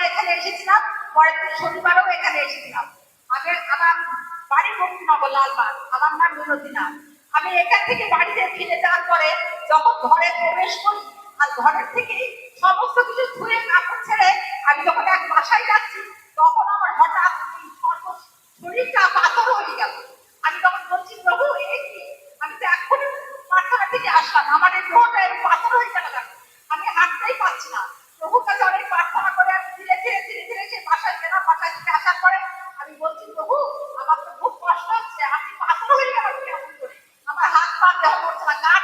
আমরা এখানে এসেছিলাম, পরের দিন শনিবারও এখানে এসেছিলাম। আগের আমার বাড়ি ভক্তিনগর লালবাগ। আমার নাম মিনতিনা আমি এখান থেকে বাড়িতে ফিরে যাওয়ার পরে যখন ঘরে প্রবেশ করি, আর ঘরের থেকে সমস্ত কিছু ধুয়ে কাপড় ছেড়ে আমি যখন এক বাসায় যাচ্ছি, তখন আমার হঠাৎ শরীরটা পাথর হয়ে গেল। আমি তখন বলছি, প্রভু, এ কি? আমি তো এখন পাঠানা থেকে আসলাম। আমার এই দেহটা পাথর হয়ে গেল আমি হাঁটতেই পারছি না। প্রভু কাছে অনেক দেখে ধীরে ধীরে সেই বাসায় গেলাম, বাসায় থেকে আসার পরে আমি বলছি, প্রভু, আমার তো খুব কষ্ট হচ্ছে আমি পাথর হয়ে আমার হাত পা দেহ করছে না, গা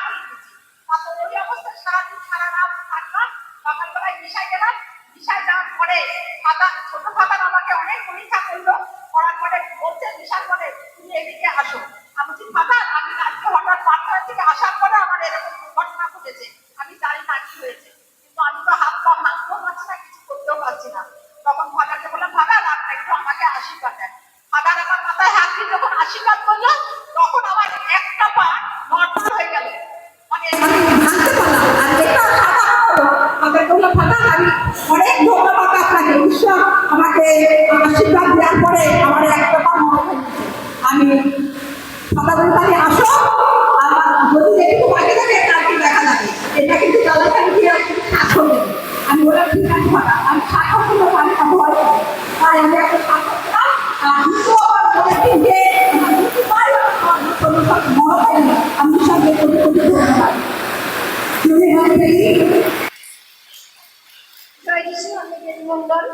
মন্ডল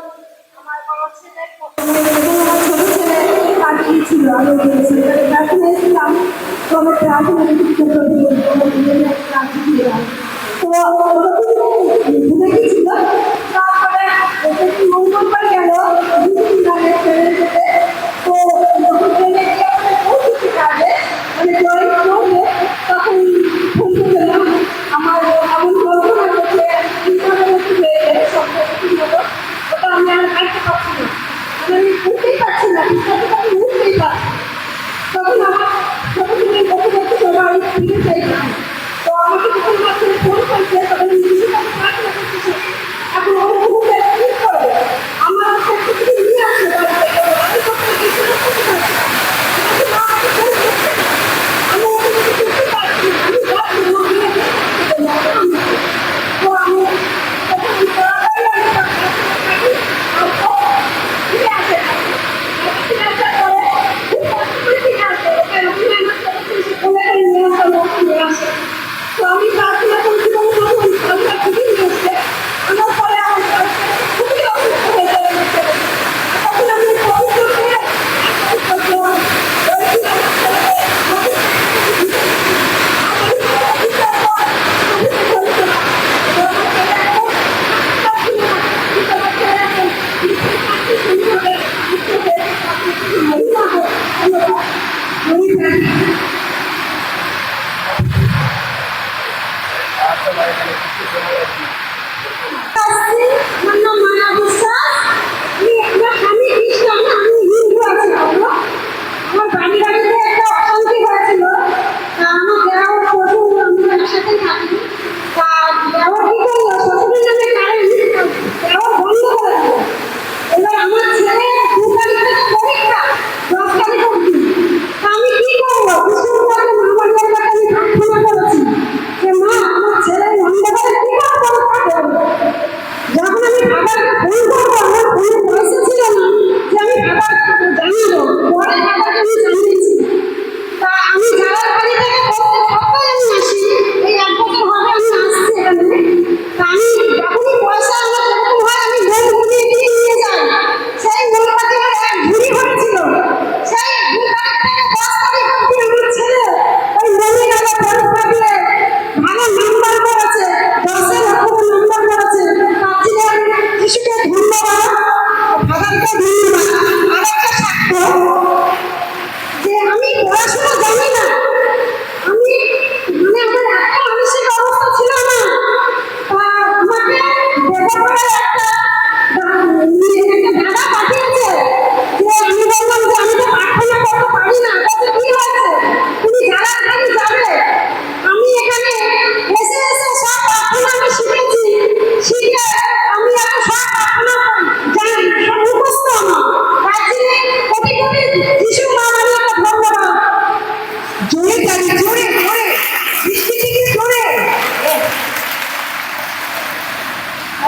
আমার বড় ছেলে আমার ছোট ছেলে পাঠিয়েছিল, আমি প্রার্থনা এসেছিলাম তো আমার প্রার্থনা তো ভুলে গেছিল, তারপরে গেল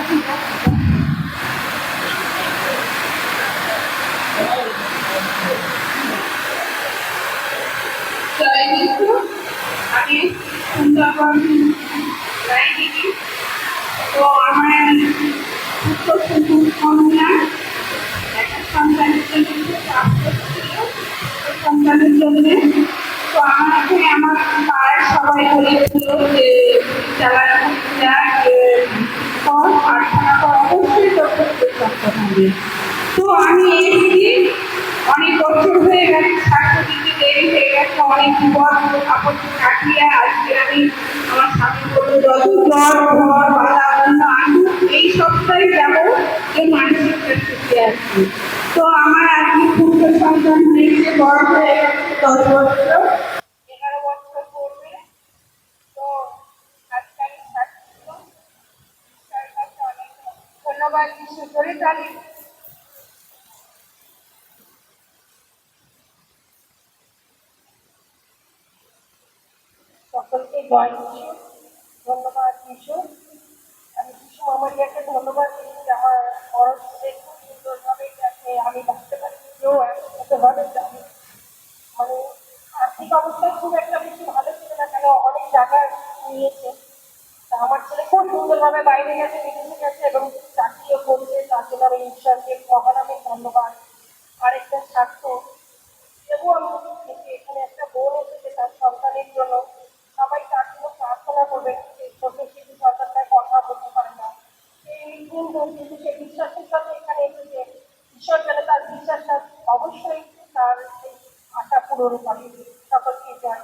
তো আমার উত্তর সন্তানের জন্য সন্তানের জন্য তো আমাকে আমার পাড়ার সবাই বলেছিল যে যারা হবে তো আমি এসেছি অনেক বছর হয়ে গেছে স্বাস্থ্য দিতে দেরি হয়ে গেছে, অনেক বিপদ আপত্তি কাটিয়ে আজকে আমি আমার স্বামী বলল, যত জ্বর, ঘর বাধা অন্য আসুক এই সপ্তাহে যাব যে মানসিক স্বাস্থ্যতে আসছি তো আমার আজকে ক্ষুদ্র সন্তান হয়েছে, বড় হয়ে গেছে দশ বছর এগারো বছর পড়বে তো আজকে আমি স্বাস্থ্য ঈশ্বরের কাছে অনেক ধন্যবাদ বিশ্ব করে তালি সকলকে জয় যিশু ধন্যবাদ যিশু। আমি যিশু আমারিয়াকে ধন্যবাদ দিচ্ছি আমার ছেলে খুব সুন্দরভাবে যাতে আমি ভাবতে পারি কেউ একসাথে ভাবে যাবে মানে আর্থিক অবস্থা খুব একটা বেশি ভালো ছিল না, কেন অনেক জায়গা নিয়েছে। তা আমার ছেলে খুব সুন্দরভাবে বাইরে গেছে, বিদেশে গেছে এবং চাকরিও করছে তার জন্য আমি ঈশ্বরকে মহানামে ধন্যবাদ। আরেকটা স্বার্থ তবুও আমি এখানে একটা বোন এসেছে তার সন্তানের জন্য। করবেন যে ছোট শিশু সন্তানটা কথা বলতে পারে না। সেই কিন্তু কিন্তু সে বিশ্বাসের সাথে এখানে এসেছে। ঈশ্বর যেন তার বিশ্বাসটা অবশ্যই তার আশা পূরণ করে। সকলকে জয়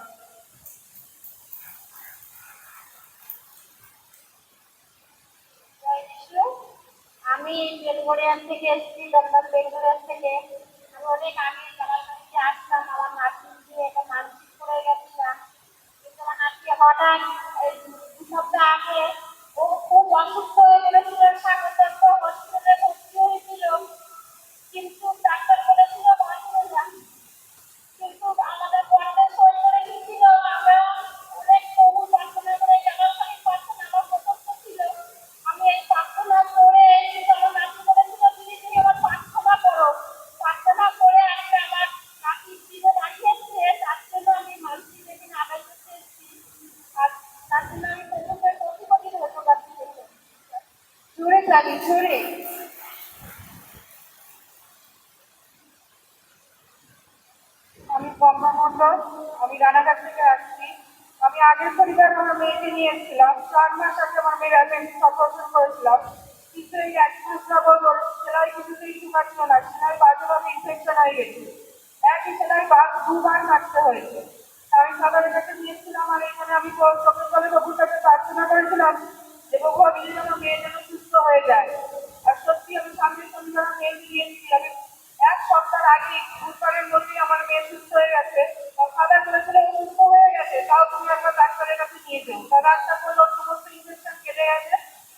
আমি বেলগড়িয়ান থেকে এসেছি, দমদম বেলগড়িয়ান থেকে। আমি অনেক আগে জালালবাড়িতে আসতাম আমার নার্সিং দিয়ে একটা মানসিক করে গেছিলাম কিন্তু আমার নার্সি হঠাৎ এই দু আগে ও খুব অসুস্থ হয়ে গেছিল স্বাগত হসপিটালে ভর্তি হয়েছিল। কিন্তু ডাক্তার জোরে আমি পম্পা মণ্ডল আমি থেকে আসছি। আমি আগের পরিবার আমার মেয়েকে নিয়ে এসেছিলাম চার মাস আগে আমার মেয়ের অ্যাপেন্ডিক্স অপারেশন করেছিলাম। কিন্তু এই এক মাস যাবৎ সেলাই কিছুতেই শুকাচ্ছিল না। সেলাই বাজেভাবে ইনফেকশন হয়ে গেছে একই সেলাই বাদ দুবার কাটতে হয়েছে। আমি সকালের কাছে নিয়েছিলাম আর এখানে আমি চোখের জলে প্রভুর কাছে প্রার্থনা করেছিলাম যে প্রভু আমি যেন আমার মেয়ে যেন সুস্থ হয়ে যায়। আর সত্যি আমি সামনের শনিবার মেয়ে নিয়েছি আমি এক সপ্তাহ আগে বুধবারের মধ্যেই আমার মেয়ে সুস্থ হয়ে গেছে। বলেছিল, ও সুস্থ হয়ে গেছে, তাও তুমি একটা ডাক্তারের কাছে নিয়ে যাও। তা ডাক্তার বলল সমস্ত ইনফেকশন কেটে গেছে।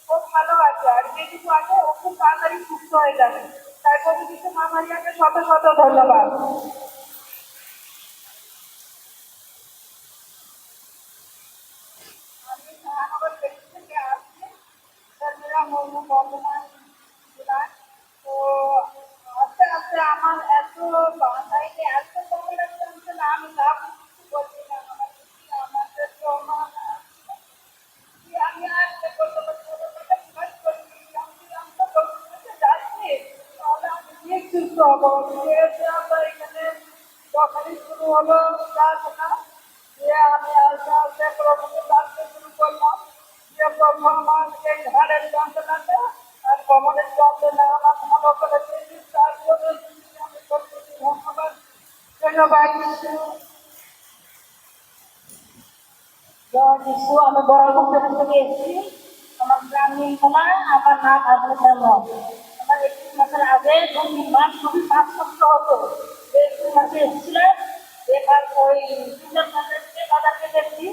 ও ভালো আছে, আর যেটুকু আছে, ও খুব তাড়াতাড়ি সুস্থ হয়ে যাবে। তাই প্রতি কিছু মামারিয়াকে শত শত ধন্যবাদ আমি মহানগর বেশি থেকে আসছি ধর্মীরা মৌম বর্ধমান জেলার তো আস্তে আস্তে আমার এত বাসাইতে এত কম লাগছে না আমি না কিছু বলছি না আমার কিছু আমাদের তো আমার কি আমি আর করতে পারছি না কথা প্রকাশ করছি আমি যদি আমি তো করতে যাচ্ছি তাহলে আমি সুস্থ হব যেহেতু আমরা এখানে যখনই শুরু হলো ক্লাস না যে আমি আস্তে আস্তে প্রভুকে ডাকতে শুরু করলাম যে প্রভু আমার এই ঘাড়ের যন্ত্রণাটা আর কোমরের যন্ত্রণা আমার ভালো করে দিয়েছি তার জন্য আমি প্রভুকে ধন্যবাদ ধন্যবাদ যিশু আমি বড়পুর থেকে এসেছি। আমার গ্রাম নীলকোনা আমার নাম মাসের আগে তিন মাস খুবই শ্বাসকষ্ট হতো। একটি মাসে এসেছিলাম এবার ওই তিনজন মাসের ফাদারকে দেখছি।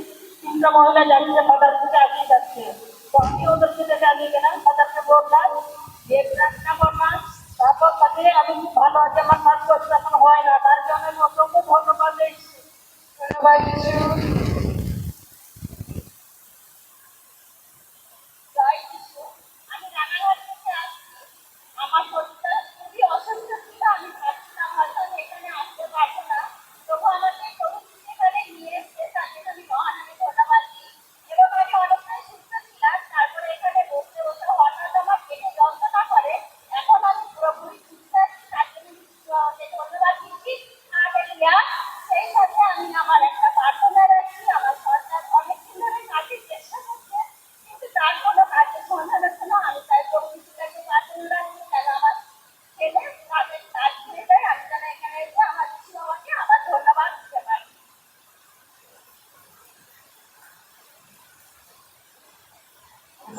তিনটা মহিলা যাচ্ছে ফাদার থেকে আগিয়ে যাচ্ছে। তো আমি ওদেরকে দেখে আগিয়ে গেলাম ফাদারকে বললাম যে প্রার্থনা করলাম তারপর তাকে আমি খুব ভালো আছি, আমার শ্বাসকষ্ট এখন হয় না। তার জন্য অসংখ্য ধন্যবাদ ধন্যবাদ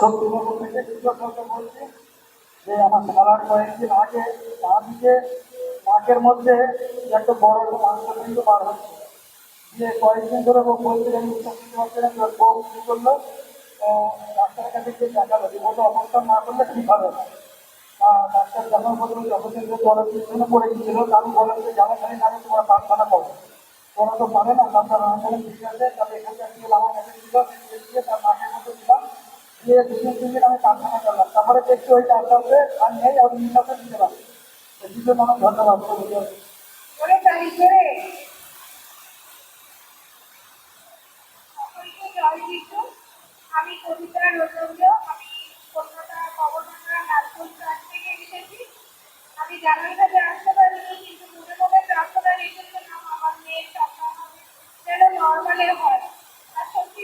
শক্তিনগর থেকে কৃষক বলছি যে আমার খেলার কয়েকদিন আগে পা দিকে নাকের মধ্যে একটা বড় মাংস কিন্তু বার হচ্ছে যে কয়েকদিন ধরে ও বলছিলেন নিতে বউ কি করল ডাক্তারের কাছে গিয়ে দেখাল যে ওটা অবস্থান না করলে ঠিক হবে না ডাক্তার যখন বলল যতদিন ধরে জলের পিছনে পড়ে গিয়েছিল তার বলেন যে জানা জানি না তোমার প্রার্থনা করো ওরা তো পারে না ডাক্তার আমাকে ঠিক আছে তাহলে এখানকার দিয়ে আমার কাছে ছিল তার নাকের মধ্যে দিলাম আমি প্রার্থনা করলাম। তারপরে দেখছি ওইটা আস্তে আস্তে আর নেই আমার ধন্যবাদ। জয় যিশু আমি কবিতা রোজন্দ্র আমি কলকাতা কবরবাংলা থেকে এসেছি। আমি জানার কাছে আসতে পারিনি কিন্তু মনে মনে প্রার্থনা রেখেছিলাম, আমার মেয়ের সন্তান হবে। যেন নর্মালে হয়। আর সত্যি